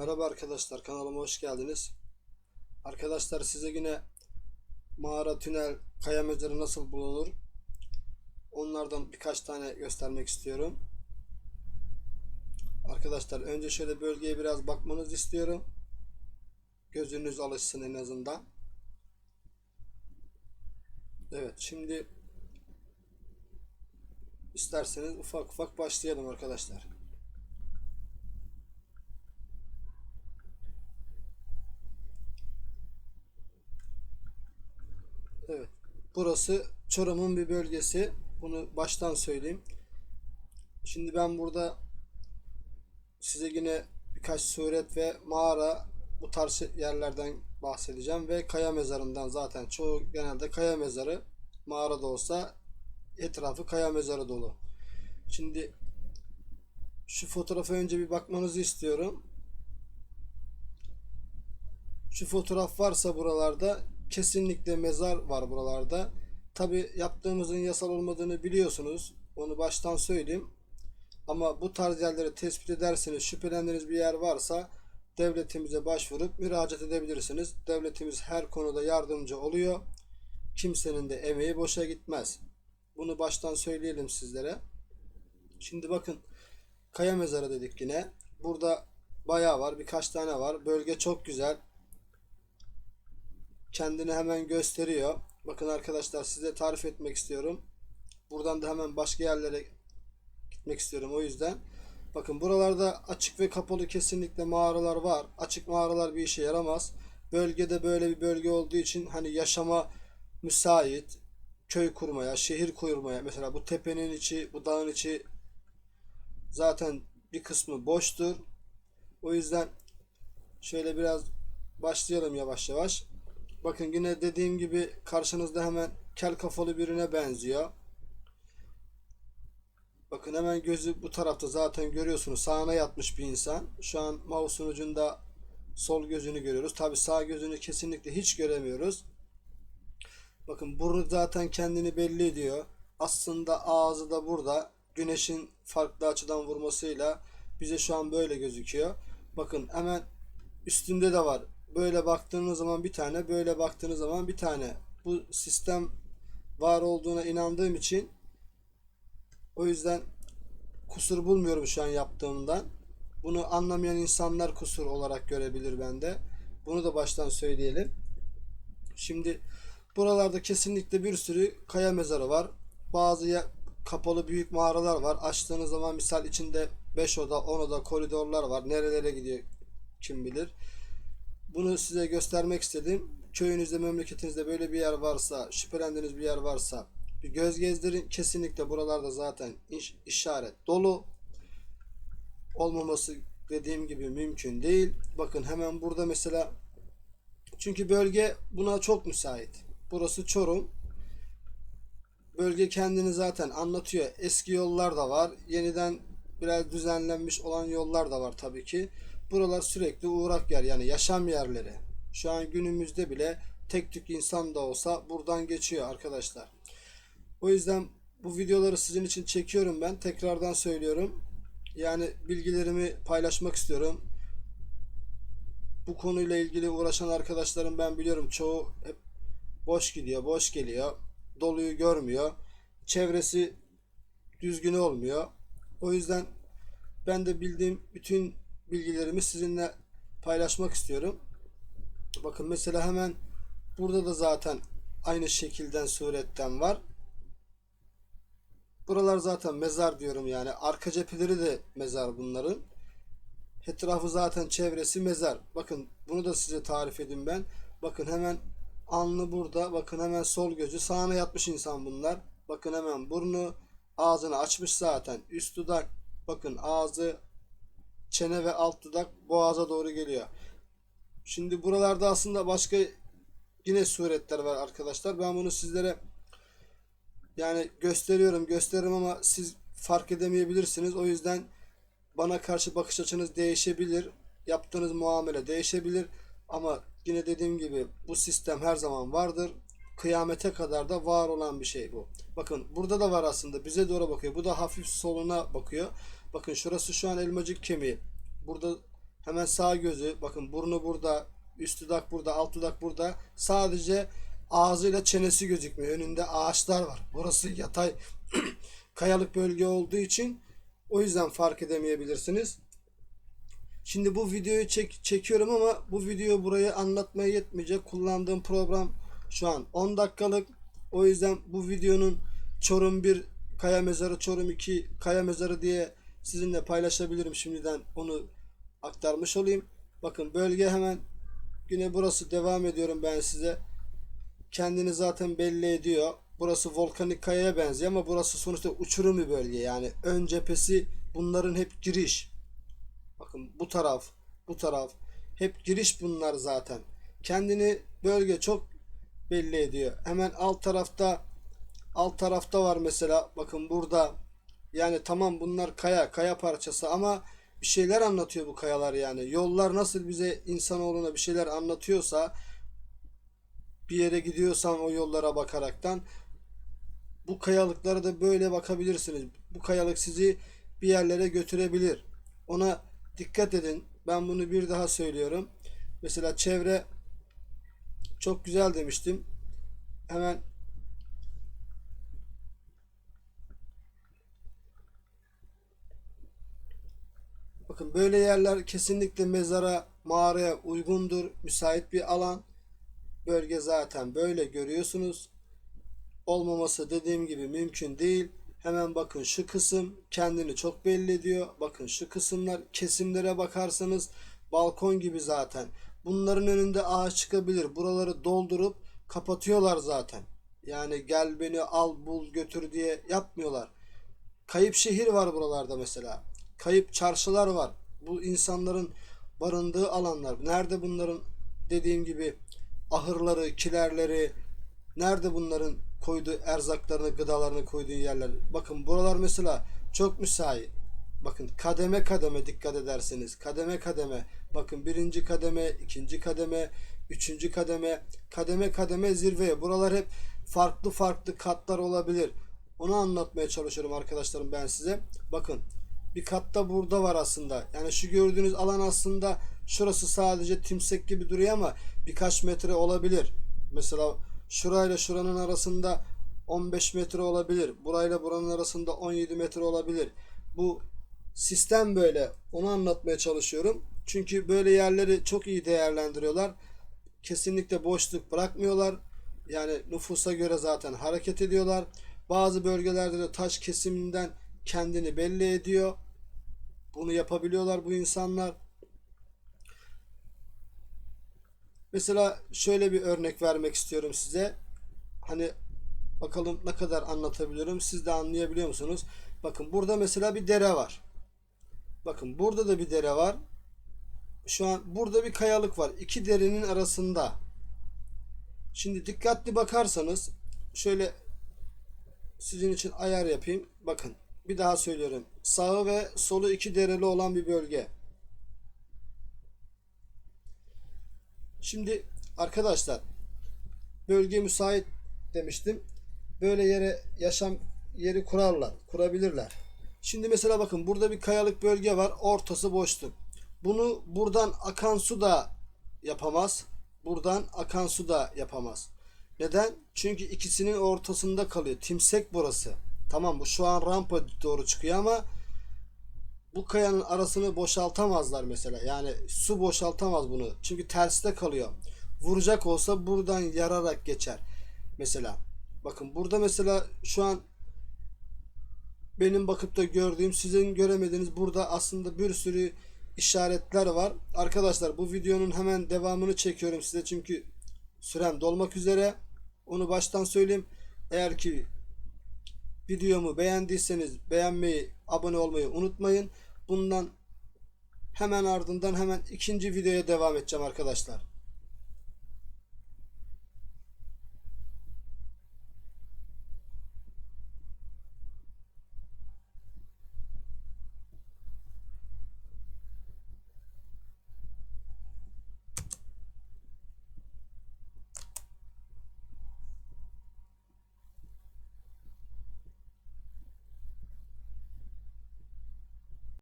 Merhaba arkadaşlar kanalıma hoş geldiniz. Arkadaşlar size yine mağara, tünel, kaya mezarı nasıl bulunur? Onlardan birkaç tane göstermek istiyorum. Arkadaşlar önce şöyle bölgeye biraz bakmanızı istiyorum. Gözünüz alışsın en azından. Evet şimdi isterseniz ufak ufak başlayalım arkadaşlar. Evet. Burası Çorum'un bir bölgesi. Bunu baştan söyleyeyim. Şimdi ben burada size yine birkaç suret ve mağara bu tarz yerlerden bahsedeceğim ve kaya mezarından zaten çoğu genelde kaya mezarı mağara da olsa etrafı kaya mezarı dolu. Şimdi şu fotoğrafa önce bir bakmanızı istiyorum. Şu fotoğraf varsa buralarda kesinlikle mezar var buralarda. Tabi yaptığımızın yasal olmadığını biliyorsunuz. Onu baştan söyleyeyim. Ama bu tarz yerleri tespit ederseniz şüphelendiğiniz bir yer varsa devletimize başvurup müracaat edebilirsiniz. Devletimiz her konuda yardımcı oluyor. Kimsenin de emeği boşa gitmez. Bunu baştan söyleyelim sizlere. Şimdi bakın Kaya Mezarı dedik yine. Burada bayağı var. Birkaç tane var. Bölge çok güzel kendini hemen gösteriyor. Bakın arkadaşlar size tarif etmek istiyorum. Buradan da hemen başka yerlere gitmek istiyorum o yüzden. Bakın buralarda açık ve kapalı kesinlikle mağaralar var. Açık mağaralar bir işe yaramaz. Bölgede böyle bir bölge olduğu için hani yaşama müsait köy kurmaya, şehir kurmaya mesela bu tepenin içi, bu dağın içi zaten bir kısmı boştur. O yüzden şöyle biraz başlayalım yavaş yavaş. Bakın yine dediğim gibi karşınızda hemen kel kafalı birine benziyor. Bakın hemen gözü bu tarafta zaten görüyorsunuz. Sağına yatmış bir insan. Şu an mouse'un ucunda sol gözünü görüyoruz. Tabi sağ gözünü kesinlikle hiç göremiyoruz. Bakın burnu zaten kendini belli ediyor. Aslında ağzı da burada. Güneşin farklı açıdan vurmasıyla bize şu an böyle gözüküyor. Bakın hemen üstünde de var böyle baktığınız zaman bir tane, böyle baktığınız zaman bir tane. Bu sistem var olduğuna inandığım için o yüzden kusur bulmuyorum şu an yaptığımdan. Bunu anlamayan insanlar kusur olarak görebilir bende. Bunu da baştan söyleyelim. Şimdi buralarda kesinlikle bir sürü kaya mezarı var. Bazı kapalı büyük mağaralar var. Açtığınız zaman misal içinde 5 oda, 10 oda koridorlar var. Nerelere gidiyor kim bilir. Bunu size göstermek istedim. Köyünüzde, memleketinizde böyle bir yer varsa, şüphelendiğiniz bir yer varsa bir göz gezdirin. Kesinlikle buralarda zaten iş, işaret dolu. Olmaması dediğim gibi mümkün değil. Bakın hemen burada mesela çünkü bölge buna çok müsait. Burası Çorum. Bölge kendini zaten anlatıyor. Eski yollar da var. Yeniden biraz düzenlenmiş olan yollar da var tabii ki. Buralar sürekli uğrak yer yani yaşam yerleri. Şu an günümüzde bile tek tük insan da olsa buradan geçiyor arkadaşlar. O yüzden bu videoları sizin için çekiyorum ben. Tekrardan söylüyorum. Yani bilgilerimi paylaşmak istiyorum. Bu konuyla ilgili uğraşan arkadaşlarım ben biliyorum çoğu hep boş gidiyor, boş geliyor. Doluyu görmüyor. Çevresi düzgün olmuyor. O yüzden ben de bildiğim bütün bilgilerimi sizinle paylaşmak istiyorum. Bakın mesela hemen burada da zaten aynı şekilden suretten var. Buralar zaten mezar diyorum yani. Arka cepheleri de mezar bunların. Etrafı zaten çevresi mezar. Bakın bunu da size tarif edeyim ben. Bakın hemen alnı burada. Bakın hemen sol gözü. Sağına yatmış insan bunlar. Bakın hemen burnu ağzını açmış zaten. Üst dudak. Bakın ağzı çene ve alt dudak boğaza doğru geliyor. Şimdi buralarda aslında başka yine suretler var arkadaşlar. Ben bunu sizlere yani gösteriyorum gösteririm ama siz fark edemeyebilirsiniz. O yüzden bana karşı bakış açınız değişebilir. Yaptığınız muamele değişebilir. Ama yine dediğim gibi bu sistem her zaman vardır. Kıyamete kadar da var olan bir şey bu. Bakın burada da var aslında. Bize doğru bakıyor. Bu da hafif soluna bakıyor. Bakın şurası şu an elmacık kemiği. Burada Hemen sağ gözü bakın burnu burada, üst dudak burada, alt dudak burada. Sadece ağzıyla çenesi gözükmüyor. Önünde ağaçlar var. Burası yatay kayalık bölge olduğu için o yüzden fark edemeyebilirsiniz. Şimdi bu videoyu çek, çekiyorum ama bu video burayı anlatmaya yetmeyecek. Kullandığım program şu an 10 dakikalık. O yüzden bu videonun Çorum 1 Kaya Mezarı, Çorum 2 Kaya Mezarı diye sizinle paylaşabilirim. Şimdiden onu aktarmış olayım. Bakın bölge hemen yine burası devam ediyorum ben size. Kendini zaten belli ediyor. Burası volkanik kayaya benziyor ama burası sonuçta uçurum bir bölge. Yani ön cephesi bunların hep giriş. Bakın bu taraf, bu taraf hep giriş bunlar zaten. Kendini bölge çok belli ediyor. Hemen alt tarafta alt tarafta var mesela bakın burada yani tamam bunlar kaya kaya parçası ama bir şeyler anlatıyor bu kayalar yani. Yollar nasıl bize insanoğluna bir şeyler anlatıyorsa bir yere gidiyorsan o yollara bakaraktan bu kayalıklara da böyle bakabilirsiniz. Bu kayalık sizi bir yerlere götürebilir. Ona dikkat edin. Ben bunu bir daha söylüyorum. Mesela çevre çok güzel demiştim. Hemen Bakın böyle yerler kesinlikle mezara, mağaraya uygundur. Müsait bir alan. Bölge zaten böyle görüyorsunuz. Olmaması dediğim gibi mümkün değil. Hemen bakın şu kısım kendini çok belli ediyor. Bakın şu kısımlar kesimlere bakarsanız balkon gibi zaten. Bunların önünde ağaç çıkabilir. Buraları doldurup kapatıyorlar zaten. Yani gel beni al bul götür diye yapmıyorlar. Kayıp şehir var buralarda mesela. Kayıp çarşılar var. Bu insanların barındığı alanlar. Nerede bunların dediğim gibi ahırları, kilerleri, nerede bunların koyduğu erzaklarını, gıdalarını koyduğu yerler. Bakın buralar mesela çok müsait. Bakın kademe kademe dikkat ederseniz. Kademe kademe. Bakın birinci kademe, ikinci kademe, üçüncü kademe, kademe kademe zirveye. Buralar hep farklı farklı katlar olabilir. Onu anlatmaya çalışıyorum arkadaşlarım ben size. Bakın bir katta burada var aslında. Yani şu gördüğünüz alan aslında şurası sadece timsek gibi duruyor ama birkaç metre olabilir. Mesela şurayla şuranın arasında 15 metre olabilir. Burayla buranın arasında 17 metre olabilir. Bu sistem böyle. Onu anlatmaya çalışıyorum. Çünkü böyle yerleri çok iyi değerlendiriyorlar. Kesinlikle boşluk bırakmıyorlar. Yani nüfusa göre zaten hareket ediyorlar. Bazı bölgelerde de taş kesiminden kendini belli ediyor. Bunu yapabiliyorlar bu insanlar. Mesela şöyle bir örnek vermek istiyorum size. Hani bakalım ne kadar anlatabiliyorum. Siz de anlayabiliyor musunuz? Bakın burada mesela bir dere var. Bakın burada da bir dere var. Şu an burada bir kayalık var. İki derenin arasında. Şimdi dikkatli bakarsanız şöyle sizin için ayar yapayım. Bakın bir daha söylüyorum. Sağı ve solu iki dereli olan bir bölge. Şimdi arkadaşlar bölge müsait demiştim. Böyle yere yaşam yeri kurarlar, kurabilirler. Şimdi mesela bakın burada bir kayalık bölge var. Ortası boşluk. Bunu buradan akan su da yapamaz. Buradan akan su da yapamaz. Neden? Çünkü ikisinin ortasında kalıyor. Timsek burası. Tamam bu şu an rampa doğru çıkıyor ama bu kayanın arasını boşaltamazlar mesela. Yani su boşaltamaz bunu. Çünkü terste kalıyor. Vuracak olsa buradan yararak geçer. Mesela bakın burada mesela şu an benim bakıp da gördüğüm sizin göremediğiniz burada aslında bir sürü işaretler var. Arkadaşlar bu videonun hemen devamını çekiyorum size çünkü sürem dolmak üzere. Onu baştan söyleyeyim. Eğer ki videomu beğendiyseniz beğenmeyi, abone olmayı unutmayın. Bundan hemen ardından hemen ikinci videoya devam edeceğim arkadaşlar.